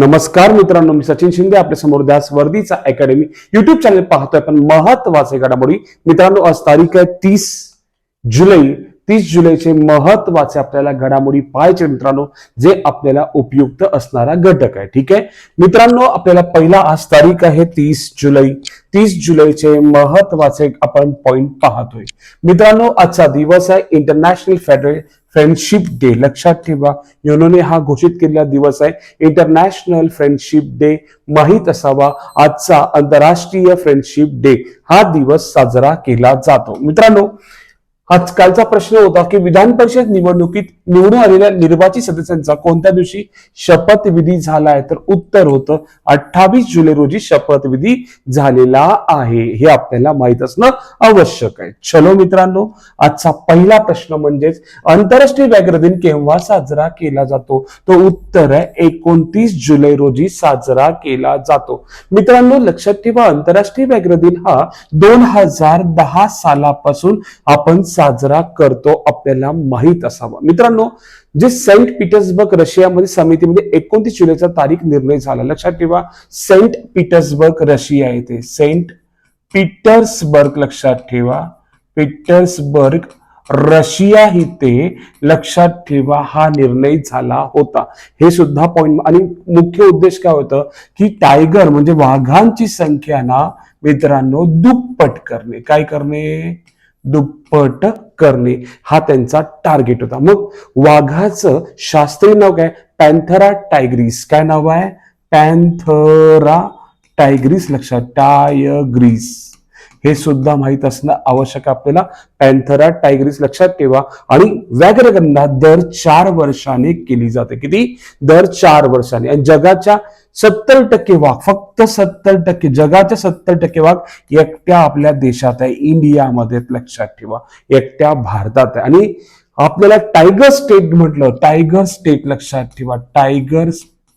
नमस्कार मित्रांनो मी सचिन शिंदे आपल्यासमोर द्यास वर्दीचा अकॅडमी युट्यूब चॅनल पाहतोय पण महत्त्वाचे घडामोडी. मित्रांनो आज तारीख आहे तीस जुलै. तीस जुलैचे महत्त्वाचे आपल्याला घडामोडी पाहायचे मित्रांनो जे आपल्याला उपयुक्त असणारा घटक आहे. ठीक आहे? मित्रांनो आपल्याला पहिला आज तारीख आहे तीस जुलै. तीस जुलैचे महत्त्वाचे आपण पॉइंट पाहतोय. मित्रांनो आजचा दिवस आहे इंटरनॅशनल फेडरे फ्रेंडशिप डे. लक्षात ठेवा युनोने हा घोषित केलेला दिवस आहे. इंटरनॅशनल फ्रेंडशिप डे माहीत असावा. आजचा आंतरराष्ट्रीय फ्रेंडशिप डे हा दिवस साजरा केला जातो. मित्रांनो आजकालचा प्रश्न होता की विधान परिषद निवडणुकीत निवडून आलेल्या निर्वाचित सदस्यांचा कोणत्या दिवशी शपथविधी झाला आहे तर उत्तर होतं अठ्ठावीस जुलै रोजी शपथविधी झालेला आहे. हे आपल्याला माहीत असणं आवश्यक आहे. चलो मित्रांनो आजचा पहिला प्रश्न म्हणजेच आंतरराष्ट्रीय व्याघ्र दिन केव्हा साजरा केला जातो? तो उत्तर आहे एकोणतीस जुलै रोजी साजरा केला जातो. मित्रांनो लक्षात ठेवा आंतरराष्ट्रीय व्याघ्र दिन हा दोन हजार दहा सालापासून आपण साजरा करतो आपल्याला माहीत असावा. मित्रांनो जे सेंट पीटर्सबर्ग रशियामध्ये समितीमध्ये एकोणतीस जुलैचा तारीख निर्णय झाला. लक्षात ठेवा सेंट पीटर्सबर्ग रशिया येथे. सेंट पीटर्सबर्ग लक्षात ठेवा. पीटर्सबर्ग रशिया इथे लक्षात ठेवा हा निर्णय झाला होता. हे सुद्धा पॉइंट आणि मुख्य उद्देश काय होतं? की टायगर म्हणजे वाघांची संख्या ना मित्रांनो दुप्पट करणे. काय करणे? दुप्पट करणे हा त्यांचा टार्गेट होता. मग वाघाचं शास्त्रीय नाव काय? पॅन्थरा टायग्रीस काय नाव आहे? पॅन्थरा टायग्रीस लक्षात. टायग्रीस हे सुद्धा माहीत असणं आवश्यक आपल्याला पॅन्थरा टायग्रीस लक्षात ठेवा. आणि व्याघ्रगंधा दर चार वर्षाने केली जाते. किती? दर चार वर्षाने. आणि जगाच्या सत्तर टक्के वाघ फक्त सत्तर टक्के जगाच्या सत्तर टक्के वाघ एकट्या आपल्या देशात आहे. इंडियामध्ये लक्षात ठेवा. एकट्या भारतात आहे. आणि आपल्याला टायगर स्टेट म्हटलं टायगर स्टेट लक्षात ठेवा. टायगर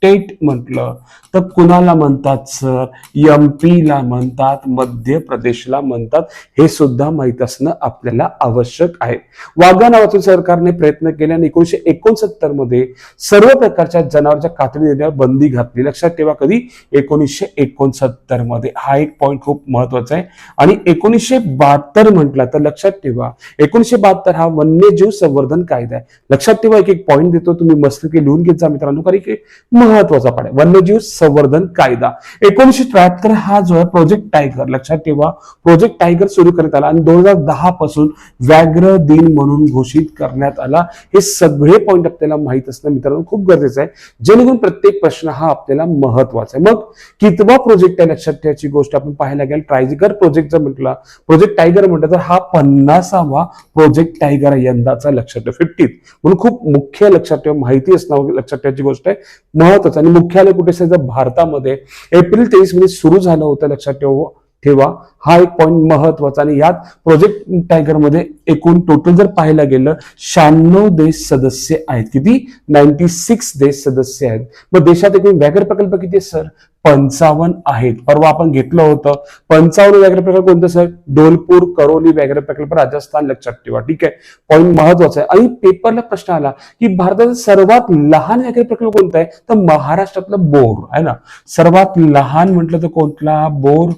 स्टेट म्हटलं तर कुणाला म्हणतात सर एम ला म्हणतात मध्य प्रदेशला म्हणतात. हे सुद्धा माहीत असणं आपल्याला आवश्यक आहे. वाघा नावाचं सरकारने प्रयत्न केले आणि एकोणीशे एकोणसत्तरमध्ये सर्व प्रकारच्या जनावरच्या कातडी देण्यावर बंदी घातली. लक्षात ठेवा कधी? एकोणीसशे एकोणसत्तरमध्ये हा एक पॉईंट खूप महत्त्वाचा आहे. आणि एकोणीसशे बहात्तर म्हटला तर लक्षात ठेवा. एकोणीसशे बहात्तर हा वन्यजीव संवर्धन कायदा आहे. लक्षात ठेवा एक एक पॉईंट देतो. तुम्ही मस्तकी लिहून घेत जा मित्रांनो. कारण की महत्त्वाचा पण आहे वन्यजीव संवर्धन कायदा. एकोणीशे त्र्याहत्तर हा जो आहे प्रोजेक्ट टायगर लक्षात ठेवा. प्रोजेक्ट टायगर सुरू करण्यात आला आणि दोन हजार दहा पासून व्याघ्र दिन म्हणून घोषित करण्यात आला. हे सगळे पॉईंट आपल्याला माहीत असणं मित्रांनो खूप गरजेचं आहे. जेणेकरून प्रत्येक प्रश्न हा आपल्याला महत्त्वाचा आहे. मग कितवा प्रोजेक्ट आहे लक्षात ठेवायची गोष्ट आपण पाहायला गेल. ट्रायजिगर प्रोजेक्ट जर म्हटलं प्रोजेक्ट टायगर म्हटलं तर हा पन्नासावा प्रोजेक्ट टायगर यंदाचा लक्षात ठेवा. फिफ्टीत म्हणून खूप मुख्य लक्षात ठेवा. माहिती असणं लक्षात ठेवायची गोष्ट आहे. अर्थातच आणि मुख्यालय कुठे भारतामध्ये. एप्रिल तेवीसमध्ये सुरू झालं होतं लक्षात ठेवा. ठेवा. हा एक पॉईंट महत्त्वाचा आणि यात प्रोजेक्ट टायगरमध्ये एकूण टोटल जर पाहायला गेलं शहाण्णव देश सदस्य आहेत. किती? नाईन्टी सिक्स देश सदस्य आहेत. मग देशात एकूण व्याघ्र प्रकल्प किती आहेत सर पंचावन्न आहेत. परवा आपण घेतलं होतं. पंचावन्न व्याघ्र प्रकल्प कोणतं सर डोलपूर करोली व्याघ्र प्रकल्प राजस्थान लक्षात ठेवा. ठीक आहे? पॉईंट महत्त्वाचा आहे. आणि पेपरला प्रश्न आला की भारताचा सर्वात लहान व्याघ्र प्रकल्प कोणता आहे? तर महाराष्ट्रातलं बोर आहे ना? सर्वात लहान म्हटलं तर कोणता बोर?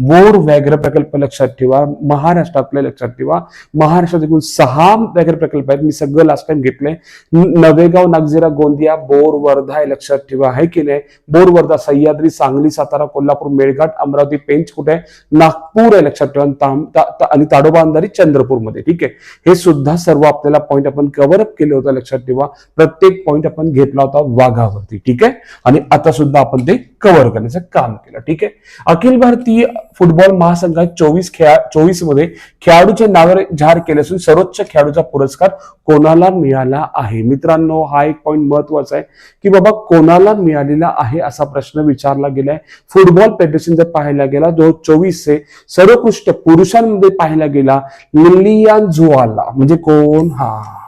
बोर व्याघ्र प्रकल्प लक्षात ठेवा महाराष्ट्र आपल्या लक्षात ठेवा. महाराष्ट्रात एकूण सहा व्याघ्र प्रकल्प आहेत. मी सगळं लास्ट टाइम घेतलंय. नवेगाव नागझिरा गोंदिया बोर वर्धा हे लक्षात ठेवा. हे केलंय. बोर वर्धा सह्याद्री सांगली सातारा कोल्हापूर मेळघाट अमरावती पेंच कुठे आहे? नागपूर आहे लक्षात ठेवा. ताम- ता- आणि ताडोबा अंधारी चंद्रपूरमध्ये. ठीक आहे? हे सुद्धा सर्व आपल्याला पॉईंट आपण कव्हर अप केले होते लक्षात ठेवा. प्रत्येक पॉईंट आपण घेतला होता वाघावरती. ठीक आहे? आणि आता सुद्धा आपण ते कव्हर करण्याचं काम केलं. ठीक आहे? अखिल भारतीय फुटबॉल महासंघात चोवीस खेळा चोवीसमध्ये खेळाडूचे नावे जाहीर केले असून सर्वोच्च खेळाडूचा पुरस्कार कोणाला मिळाला आहे? मित्रांनो हा एक पॉईंट महत्त्वाचा आहे की बाबा कोणाला मिळालेला आहे असा प्रश्न विचारला गेलाय. फुटबॉल फेडरेशन जर पाहायला गेला जो चोवीसचे सर्वोत्कृष्ट पुरुषांमध्ये पाहायला गेला लिलियान जुवाला म्हणजे कोण? हा.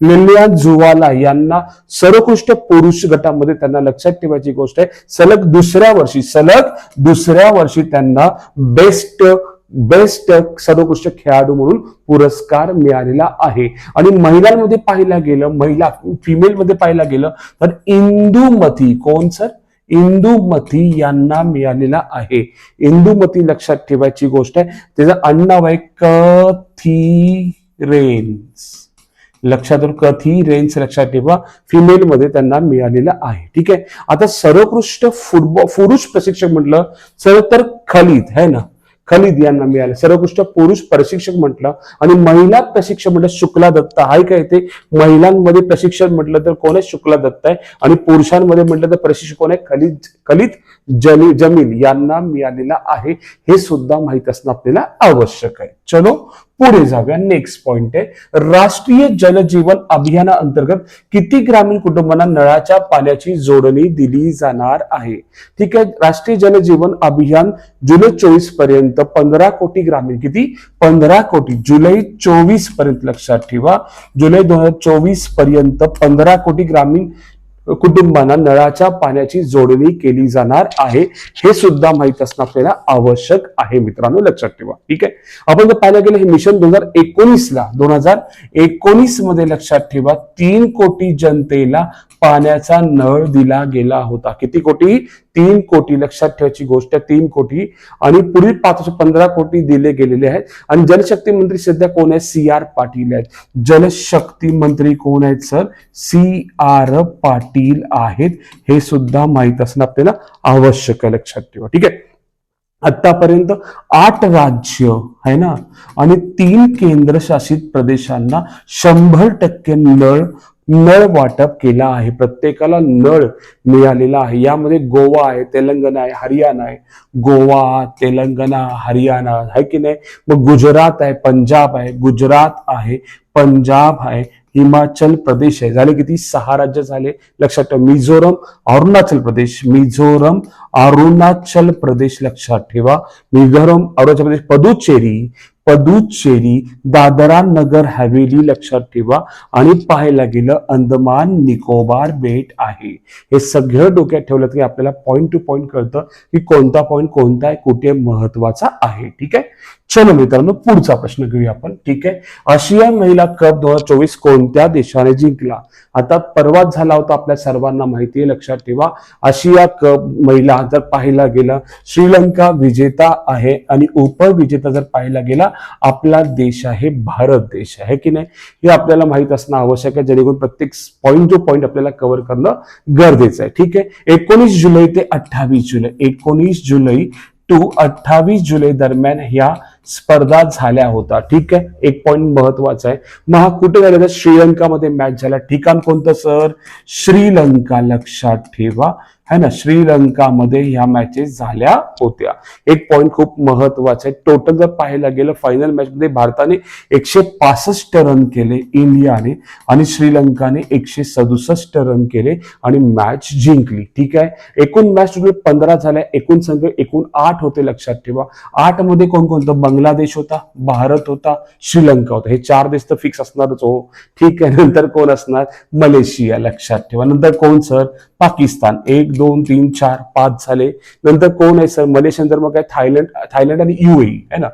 लिलियान जुवाला यांना सर्वोकृष्ट पुरुष गटामध्ये त्यांना लक्षात ठेवायची गोष्ट आहे. सलग दुसऱ्या वर्षी सलग दुसऱ्या वर्षी त्यांना बेस्ट बेस्ट सर्वोत्कृष्ट खेळाडू म्हणून पुरस्कार मिळालेला आहे. आणि महिलांमध्ये पाहिलं गेलं महिला फिमेलमध्ये पाहिलं गेलं तर इंदुमती कोण सर? इंदुमती यांना मिळालेला आहे. इंदुमती लक्षात ठेवायची गोष्ट आहे. त्याचं आडनाव आहे कथिरेन्स लक्षात कथी रेंज लक्षात ठेवा. फिमेल मध्ये त्यांना मिळालेलं आहे. ठीक आहे? आता सर्वोत्कृष्ट फुटबॉल पुरुष प्रशिक्षक म्हटलं सर तर खलीद है ना? खलीद यांना मिळालं. सर्वोत्कृष्ट पुरुष प्रशिक्षक म्हटलं आणि महिला प्रशिक्षक म्हटलं शुक्ला दत्त हाय काय ते महिलांमध्ये प्रशिक्षण म्हटलं तर कोण आहे? शुक्ला दत्त आहे. आणि पुरुषांमध्ये म्हटलं तर प्रशिक्षक कोण आहे? खलीद खलीद जली जमील यांना मिळालेला आहे. हे सुद्धा माहीत असणं आपल्याला आवश्यक आहे. चलो पुढे जाऊया. नेक्स्ट पॉइंट आहे. राष्ट्रीय जलजीवन अभियानाअंतर्गत किती ग्रामीण कुटुंबांना नळाच्या पाण्याची जोडणी दिली जाणार आहे? ठीक आहे. राष्ट्रीय जलजीवन अभियान जुलै चोवीसपर्यंत पंधरा कोटी ग्रामीण किती? पंधरा कोटी. जुलै चोवीसपर्यंत लक्षात ठेवा. जुलै दोन हजार चोवीसपर्यंत पंधरा कोटी ग्रामीण कुटुंबांना नळाच्या पाण्याची जोडणी केली जाणार आहे. हे सुद्धा माहीत असणं आपल्याला आवश्यक आहे मित्रांनो. लक्षात ठेवा. ठीक आहे? आपण जर पाहायला गेलं हे मिशन दोन हजार एकोणीस ला दोन हजार एकोणीसमध्ये लक्षात ठेवा तीन कोटी जनतेला पाण्याचा नळ दिला गेला होता. किती कोटी? तीन कोटी लक्षात ठेवायची गोष्ट आहे तीन कोटी. आणि पुढील पाचशे पंधरा कोटी दिले गेलेले आहेत. आणि जलशक्ती मंत्री सध्या कोण आहे सी आर पाटील आहेत. जलशक्ती मंत्री कोण आहेत सर? सी आर पाटील आहेत. हे सुद्धा माहीत असणं आपल्याला आवश्यक आहे. लक्षात ठेवा. ठीक आहे? आतापर्यंत आठ राज्य आहे ना? आणि तीन केंद्रशासित प्रदेशांना शंभर टक्के नळ नळ वाटप केला आहे. प्रत्येकाला नळ मिळालेला आहे. यामध्ये गोवा आहे तेलंगणा आहे हरियाणा आहे. गोवा तेलंगणा हरियाणा आहे की नाही? मग गुजरात आहे पंजाब आहे. गुजरात आहे पंजाब आहे. हिमाचल प्रदेश आहे. झाले किती? सहा राज्य झाले. लक्षात ठेवा. मिझोरम अरुणाचल प्रदेश. मिझोरम अरुणाचल प्रदेश लक्षात ठेवा. मिझोरम अरुणाचल प्रदेश. पदुचेरी पदुचेरी दादरा नगर हवेली लक्षात ठेवा आणि पाहायला गेलं अंदमान निकोबार बेट आहे. हे सगळं डोक्यात ठेवलं की आपल्याला पॉईंट टू पॉईंट कळतं की कोणता पॉईंट कोणता आहे कुठे महत्त्वाचा आहे. ठीक आहे? चलो मित्रांनो पुढचा प्रश्न घेऊया आपण. ठीक आहे? आशिया महिला कप दोन हजार चोवीस कोणत्या देशाने जिंकला? आता परवाच झाला होता आपल्या सर्वांना माहिती आहे लक्षात ठेवा. आशिया कप महिला जर पाहिला गेला श्रीलंका विजेता आहे आणि उपविजेता जर पाहिला गेला आपला देश आहे भारत देश आहे की नाही? हे आपल्याला माहीत असणं आवश्यक आहे जेणेकरून प्रत्येक पॉईंट टू पॉईंट आपल्याला कव्हर करणं गरजेचं आहे. ठीक आहे? एकोणीस जुलै ते अठ्ठावीस जुलै एकोणीस जुलै टू अठ्ठावीस जुलै दरम्यान ह्या स्पर्धा झाल्या होता. ठीक आहे? एक पॉईंट महत्त्वाचा आहे. मग हा कुठे झाला तर श्रीलंकामध्ये मॅच झाला. ठिकाण कोणतं सर श्रीलंका. लक्षात ठेवा. है ना श्रीलंकामध्ये ह्या मॅचेस झाल्या होत्या. एक पॉईंट खूप महत्त्वाचा आहे. टोटल जर पाहायला गेलं फायनल मॅच मध्ये भारताने एकशे पासष्ट रन केले इंडियाने आणि श्रीलंकाने एकशे सदुसष्ट रन केले आणि मॅच जिंकली. ठीक आहे? एकूण मॅच तुम्ही पंधरा झाल्या एकूण संघ एकूण आठ होते लक्षात ठेवा. आठमध्ये कोण कोणतं बांगलादेश होता भारत होता श्रीलंका होता. हे चार देश तर फिक्स असणारच हो. ठीक आहे नंतर कोण असणार? मलेशिया लक्षात ठेवा. नंतर कोण सर पाकिस्तान. एक दोन तीन चार पाच झाले. नंतर कोण आहे सर? मलेशियन तर मग काय? थायलंड थायलंड आणि युएई आहे ना?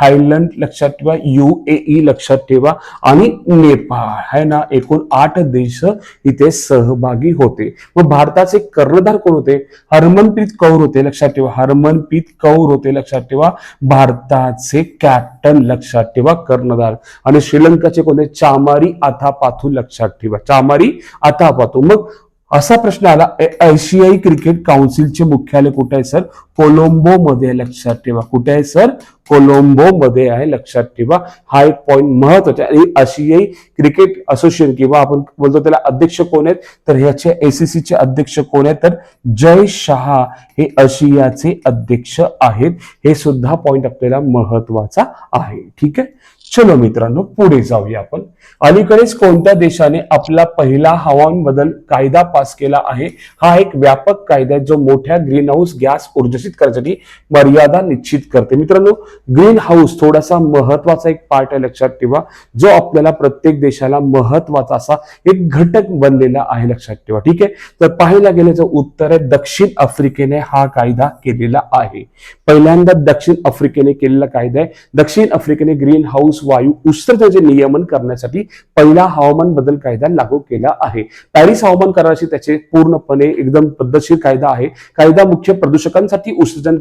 थायलंड लक्षात ठेवा युएई लक्षात ठेवा. आणि नेपाळ आहे ना? एकूण आठ देश इथे सहभागी होते. मग भारताचे कर्णधार कोण होते? हरमनप्रीत कौर होते लक्षात ठेवा. हरमनप्रीत कौर होते लक्षात ठेवा. भारताचे कॅप्टन लक्षात ठेवा कर्णधार. आणि श्रीलंकाचे कोणते चामारी आथापाथू लक्षात ठेवा. चामारी आथापाथू. मग असा प्रश्न आला. ए- आशियाई क्रिकेट काउन्सिलचे मुख्यालय कुठे आहे सर? कोलंबो मध्ये आहे, लक्षात ठेवा. कुठे आहे सर? कोलंबो मध्ये आहे लक्षात ठेवा. हा एक पॉईंट महत्त्वाचा आहे. आणि आशियाई क्रिकेट असोसिएशन किंवा आपण बोलतो त्याला अध्यक्ष कोण आहेत? तर ह्याचे एसीसीचे चे अध्यक्ष कोण आहेत? तर जय शहा हे आशियाचे अध्यक्ष आहेत. हे सुद्धा पॉईंट आपल्याला महत्त्वाचा आहे. ठीक आहे? चलो मित्रांनो पुढे जाऊया आपण. अलीकडेच कोणत्या देशाने आपला पहिला हवामान बदल कायदा पास केला आहे? हा एक व्यापक कायदा आहे जो मोठ्या ग्रीन हाऊस गॅस ऊर्जित करण्यासाठी मर्यादा निश्चित करते. मित्रांनो ग्रीन हाऊस थोडासा महत्त्वाचा एक पार्ट आहे लक्षात ठेवा. जो आपल्याला प्रत्येक देशाला महत्त्वाचा असा एक घटक बनलेला आहे लक्षात ठेवा. ठीक आहे? तर पाहायला गेलं तर उत्तर आहे दक्षिण आफ्रिकेने हा कायदा केलेला आहे. पहिल्यांदा दक्षिण आफ्रिकेने केलेला कायदा आहे. दक्षिण आफ्रिकेने ग्रीन हाऊस वायू उत्सर्जनाचे नियमन करण्यासाठी पहिला हवामान बदल कायदा लागू केला आहे. पॅरिस हवामान कराराशी त्याचे पूर्णपणे एकदम पद्धतशीर कायदा आहे. कायदा मुख्य प्रदूषकांसाठी उत्सर्जन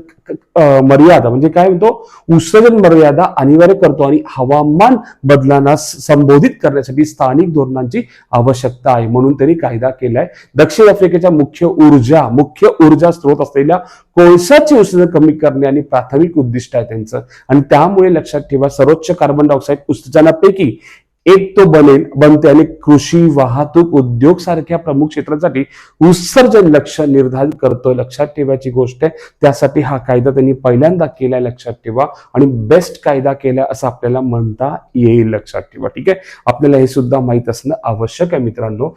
मर्यादा म्हणजे काय म्हणतो? उत्सर्जन मर्यादा अनिवार्य करतो आणि हवामान बदलांना संबोधित करण्यासाठी स्थानिक धोरणांची आवश्यकता आहे म्हणून त्यांनी कायदा केलाय. दक्षिण आफ्रिकेच्या मुख्य ऊर्जा मुख्य ऊर्जा स्रोत असलेल्या कोळसाचे उत्सर्जन कमी करणे आणि प्राथमिक उद्दिष्ट आहे त्यांचं. आणि त्यामुळे लक्षात ठेवा सर्वोच्च कार्बन डायऑक्साईड उत्सर्जनापैकी एक तो बनेल बनते आणि कृषी वाहतूक उद्योग सारख्या प्रमुख क्षेत्रांसाठी उत्सर्जन लक्ष निर्धारित करतोय लक्षात ठेवायची गोष्ट आहे. त्यासाठी हा कायदा त्यांनी पहिल्यांदा केलाय लक्षात ठेवा आणि बेस्ट कायदा केलाय असं आपल्याला म्हणता येईल लक्षात ठेवा ठीक आहे? आपल्याला हे सुद्धा माहीत असणं आवश्यक आहे मित्रांनो.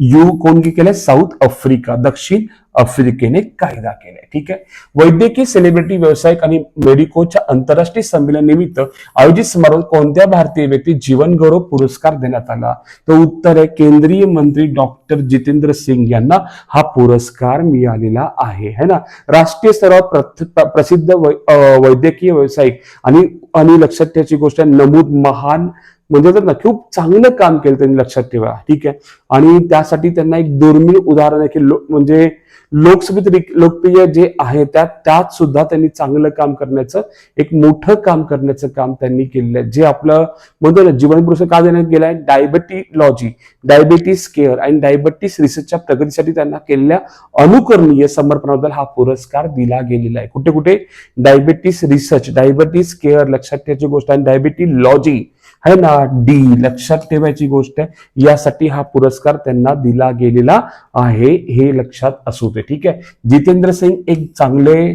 यू कोण केलंय? साऊथ आफ्रिका दक्षिण आफ्रिकेने कायदा केलाय. ठीक आहे? वैद्यकीय सेलिब्रिटी व्यावसायिक आणि मेडिकोच्या आंतरराष्ट्रीय संमेलन निमित्त आयोजित समारोहात कोणत्या भारतीय व्यक्ती जीवन गौरव पुरस्कार देण्यात आला? तर उत्तर आहे केंद्रीय मंत्री डॉक्टर जितेंद्र सिंग यांना हा पुरस्कार मिळालेला आहे. है ना? राष्ट्रीय स्तरावर प्रसिद्ध वै- वैद्यकीय व्यावसायिक आणि आणि लक्षात ठेवायची गोष्ट आहे नमूद महान म्हणजे तर ना खूप चांगलं काम केलं त्यांनी लक्षात ठेवा. ठीक आहे? आणि त्यासाठी त्यांना एक दुर्मिळ उदाहरण आहे की म्हणजे लोकसभेत लोकप्रिय जे आहे त्यात त्यात सुद्धा त्यांनी चांगलं काम करण्याचं एक मोठं काम करण्याचं काम त्यांनी केलेलं आहे. जे आपलं म्हणतो ना जीवन पुरस्कार का देण्यात गेलाय? डायबेटिलॉजी डायबेटीस केअर आणि डायबेटीस रिसर्चच्या प्रगतीसाठी त्यांना केलेल्या अनुकरणीय समर्पणाबद्दल हा पुरस्कार दिला गेलेला आहे. कुठे कुठे डायबेटीस रिसर्च डायबेटीस केअर लक्षात ठेवायची गोष्ट आहे. डायबेटिलॉजी है ना? डी लक्षात ठेवायची गोष्ट आहे. यासाठी हा पुरस्कार त्यांना दिला गेलेला आहे. हे लक्षात असू दे. ठीक आहे? जितेंद्र सिंग एक चांगले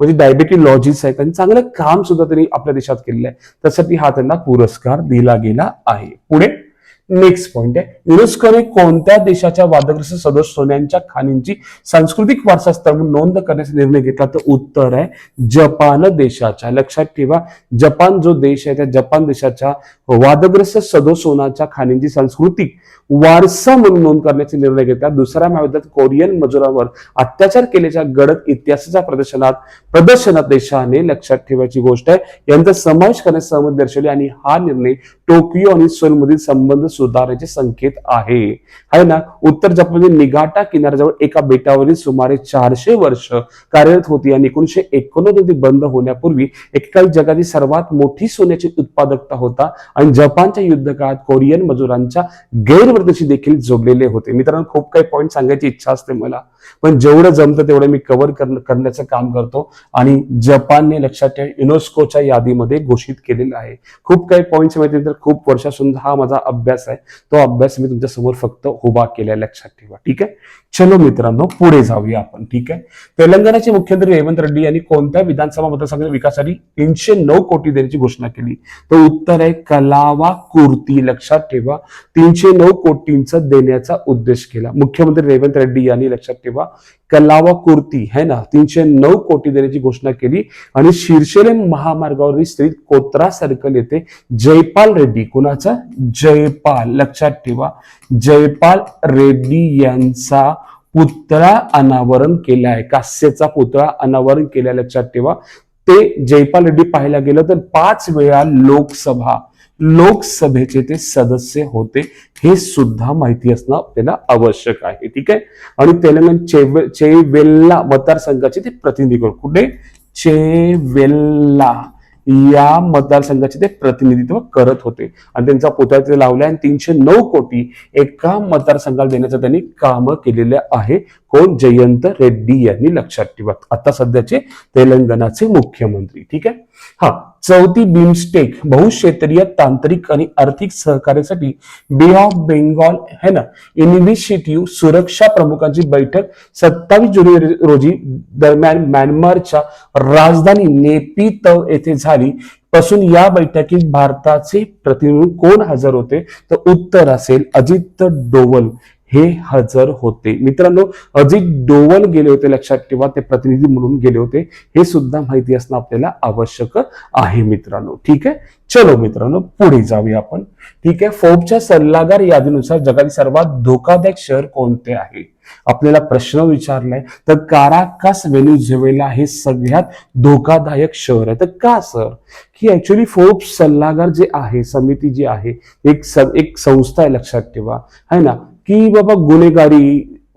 म्हणजे डायबेटिलॉजिस्ट आहेत आणि चांगलं काम सुद्धा त्यांनी आपल्या देशात केलेलं आहे. त्यासाठी हा त्यांना पुरस्कार दिला गेला आहे. पुढे नेक्स्ट पॉइंट आहे. युनेस्कोने कोणत्या देशाच्या वादग्रस्त सदस्य सोन्यांच्या खाणींची सांस्कृतिक वारसा स्थळ म्हणून नोंद करण्याचा निर्णय घेतला? तर उत्तर आहे जपान देशाच्या. लक्षात ठेवा जपान जो देश आहे त्या जपान देशाच्या वादग्रस्त सदो सोनाच्या खाणींची सांस्कृतिक वारसा म्हणून नोंद करण्याचा निर्णय घेतला. दुसऱ्या महायुद्धात कोरियन मजुरांवर अत्याचार केल्याच्या गडद इतिहासाच्या प्रदर्शनात प्रदर्शनात देशाने लक्षात ठेवायची गोष्ट आहे. यांचा समावेश करण्यास सहमत दर्शवली आणि हा निर्णय टोकियो आणि सोलमधील संबंध सुधारण्याचे संकेत आहे. आहे ना? उत्तर जपानमध्ये निगाटा किनाऱ्याजवळ एका बेटावरील सुमारे चारशे वर्ष कार्यरत होती आणि एकोणीशे एकोणनव्वदमध्ये बंद होण्यापूर्वी एकेकाळी जगातील सर्वात मोठी सोन्याची उत्पादकता होता आणि जपानच्या युद्ध काळात कोरियन मजुरांच्या गैरवर्तशी देखील जोडलेले होते. मित्रांनो खूप काही पॉईंट सांगायची इच्छा असते मला. पण जेवढं जमतं तेवढं मी कव्हर करण्याचं काम करतो आणि जपानने लक्षात ठेवा युनेस्कोच्या यादीमध्ये घोषित केलेलं आहे. खूप काही पॉईंट्स माहिती तर खूप वर्षासून हा माझा अभ्यास आहे. तो अभ्यास मी तुमच्यासमोर फक्त उभा केल्या लक्षात ठेवा. ठीक आहे? चलो मित्रांनो पुढे जाऊया आपण. ठीक आहे? तेलंगणाचे मुख्यमंत्री रेवंत रेड्डी यांनी कोणत्या विधानसभा मतदारसंघाच्या विकासासाठी तीनशे नऊ कोटी देण्याची घोषणा केली? तर उत्तर आहे कलावा कुर्ती. लक्षात ठेवा. तीनशे नऊ कोटींचा देण्याचा उद्देश केला. मुख्यमंत्री रेवंत रेड्डी यांनी लक्षात ठेवा. कलावा कुर्ती है ना? तीनशे नऊ कोटी देण्याची घोषणा केली. आणि शिरशेले महामार्गावरील स्थित कोत्रा सर्कल येथे जयपाल रेड्डी. कुणाचा? जयपाल. लक्षात ठेवा. जयपाल रेड्डी यांचा पुतळा अनावरण केला आहे कास्यचा पुतळा अनावरण केला लक्षात ठेवा. ते जयपाल रेड्डी पाहायला गेलं तर पाच वेळा लोकसभा लोकसभेचे ते सदस्य होते हे सुद्धा माहिती असणं आपल्याला आवश्यक आहे ठीक आहे? आणि तेलंगण चेवे चेवेल्ला मतदारसंघाचे ते प्रतिनिधी कुठे चेवेल्ला. या मतदारसंघाचे ते प्रतिनिधित्व करत होते. आणि त्यांचा पुतळा तिथे लावला आणि तीनशे नऊ कोटी एका मतदारसंघाला देण्याचं त्यांनी काम केलेलं आहे. कोण? जयंत रेड्डी यांनी लक्षात ठेवा. आता सध्याचे तेलंगणाचे मुख्यमंत्री ठीक आहे? हा चौथी बिमस्टेक बहुक्षेत्रीय तांत्रिक आणि आर्थिक सहकार्यासाठी बे ऑफ बेंगॉल है ना? इनिशिएटिव्ह सुरक्षा प्रमुखांची बैठक सत्तावीस जुलै रोजी दरम्यान म्यानमारच्या राजधानी नेपितव येथे झाली. पासून या बैठकीत भारताचे प्रतिनिधी कोण हजर होते? तर उत्तर असेल अजित डोवल. हे हजर होते. मित्रांनो अजित डोवल गेले होते लक्षात ठेवा ते प्रतिनिधी म्हणून गेले होते. हे सुद्धा माहिती असणं आपल्याला आवश्यक आहे मित्रांनो. ठीक आहे? चलो मित्रांनो पुढे जाऊया आपण. ठीक आहे? फोर्बच्या सल्लागार यादीनुसार जगातील सर्वात धोकादायक शहर कोणते आहे? आपल्याला प्रश्न विचारलाय तर काराकास व्हेनेझुएला हे सगळ्यात धोकादायक शहर आहे. तर का सर? की ऍक्च्युली फोर्ब्स सल्लागार जे आहे समिती जी आहे एक स- एक संस्था आहे लक्षात ठेवा. है ना? की बाबा गुन्हेगारी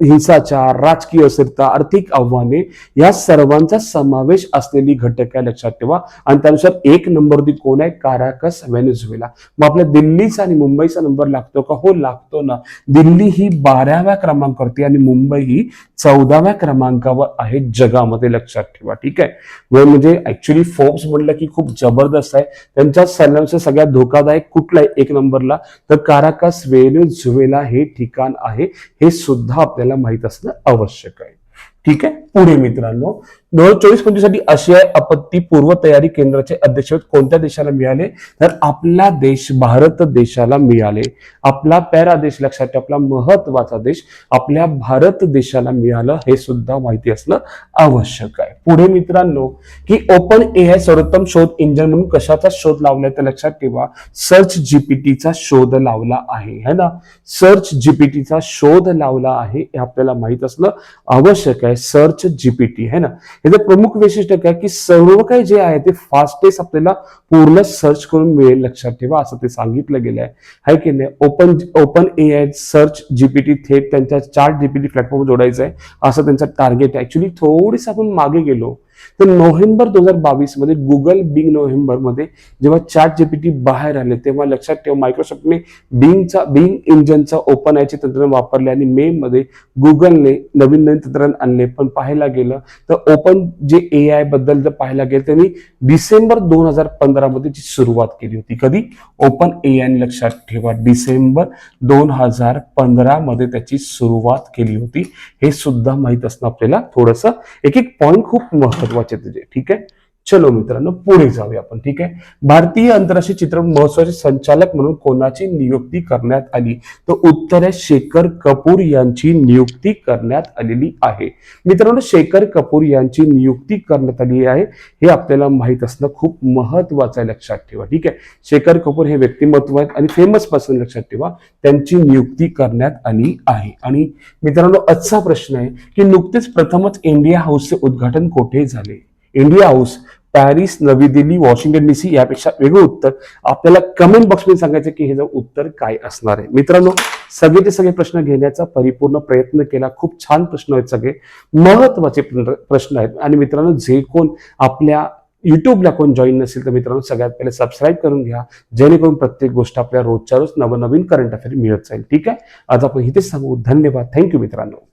हिंसाचार राजकीय अस्थिरता आर्थिक आव्हाने या सर्वांचा समावेश असलेली घटक आहे लक्षात ठेवा. आणि त्यानुसार एक नंबरवरती कोण आहे? Caracas Venezuela. मग आपल्या दिल्लीचा आणि मुंबईचा नंबर लागतो का? हो लागतो ना. दिल्ली ही बाराव्या क्रमांकावरती आणि मुंबई ही चौदाव्या क्रमांकावर आहे जगामध्ये लक्षात ठेवा. ठीक आहे? म्हणजे ऍक्च्युली फोर्ब्स म्हणलं की खूप जबरदस्त आहे. त्यांच्या सल्ल्यानुसार सगळ्यात धोकादायक कुठला आहे? एक नंबरला. तर काराकस व्हेनेझुएला हे ठिकाण आहे. हे सुद्धा आपल्याला माहीत असणं आवश्यक आहे. ठीक आहे? पुढे मित्रांनो दोन हजार चोवीस पंचवीससाठी आशियाई आपत्ती पूर्व तयारी केंद्राचे अध्यक्षपद कोणत्या देशाला मिळाले? तर आपला देश भारत देशाला मिळाले. आपला पॅरा देश लक्षात ठेवा आपला महत्त्वाचा देश आपल्या भारत देशाला मिळालं हे सुद्धा माहिती असणं आवश्यक आहे. पुढे मित्रांनो की ओपन ए आय सर्वोत्तम शोध इंजन म्हणून कशाचा शोध लावलाय तर लक्षात ठेवा. सर्च जीपीटीचा शोध लावला आहे है ना? सर्च जीपीटीचा शोध लावला आहे हे आपल्याला माहीत असणं आवश्यक आहे. सर्च जीपीटी है ना? याचं प्रमुख वैशिष्ट्य काय की सर्व काही जे आहे ते फास्टेस्ट आपल्याला पूर्ण सर्च करून मिळेल लक्षात ठेवा असं ते सांगितलं गेलं आहे हाय की नाही? Open open A I search GPT थेट त्यांच्या चार्ट जीपीटी प्लॅटफॉर्म जोडायचं आहे असं त्यांचं टार्गेट आहे. ऍक्च्युली थोडीस आपण मागे गेलो तर नोव्हेंबर दोन हजार बावीसमध्ये गुगल बिंग नोव्हेंबरमध्ये जेव्हा चॅट जीपीटी बाहेर आले तेव्हा लक्षात ठेवा मायक्रोसॉफ्टने बिंगचा बिंग इंजनचा ओपन आयचे तंत्रज्ञान वापरले आणि मे मध्ये गुगलने नवीन नवीन तंत्रज्ञान आणले. पण पाहायला गेलं तर ओपन जे ए आयबद्दल जर पाहायला गेलं त्यांनी डिसेंबर दोन हजार पंधरा मध्ये ची सुरुवात केली होती कधी? ओपन ए आय लक्षात ठेवा. डिसेंबर दोन हजार पंधरा मध्ये त्याची सुरुवात केली होती. हे सुद्धा माहीत असणं आपल्याला थोडंसं एक एक पॉईंट खूप महत्त्वाचे त्याचे ठीक आहे चलो मित्रांनो पुढे जाऊया आपण ठीक आहे? भारतीय आंतरराष्ट्रीय चित्रपट महोत्सवाचे संचालक म्हणून कोणाची नियुक्ती करण्यात आली? तर उत्तर आहे शेखर कपूर यांची नियुक्ती करण्यात आलेली आहे. मित्रांनो शेखर कपूर यांची नियुक्ती करण्यात आली आहे हे आपल्याला माहीत असणं खूप महत्वाचं आहे लक्षात ठेवा ठीक आहे? शेखर कपूर हे व्यक्तिमत्व आहेत आणि फेमस पर्सन लक्षात ठेवा त्यांची नियुक्ती करण्यात आली आहे. आणि मित्रांनो आजचा प्रश्न आहे की नुकतेच प्रथमच इंडिया हाऊसचे उद्घाटन कोठे झाले? इंडिया हाऊस पॅरिस नवी दिल्ली वॉशिंग्टन डीसी यापेक्षा वेगळं उत्तर. आपल्याला कमेंट बॉक्समध्ये सांगायचं की हे जर उत्तर काय असणार आहे. मित्रांनो सगळे ते सगळे प्रश्न घेण्याचा परिपूर्ण प्रयत्न केला. खूप छान प्रश्न आहेत सगळे. महत्त्वाचे प्र- प्रश्न आहेत. आणि मित्रांनो जे कोण आपल्या युट्यूबला कोण जॉईन नसेल तर मित्रांनो सगळ्यात पहिले सबस्क्राईब करून घ्या. जेणेकरून प्रत्येक गोष्ट आपल्या रोजच्या रोज नवनवीन करंट अफेअर मिळत जाईल. ठीक आहे? आज आपण इथेच सांगू धन्यवाद. थँक्यू मित्रांनो.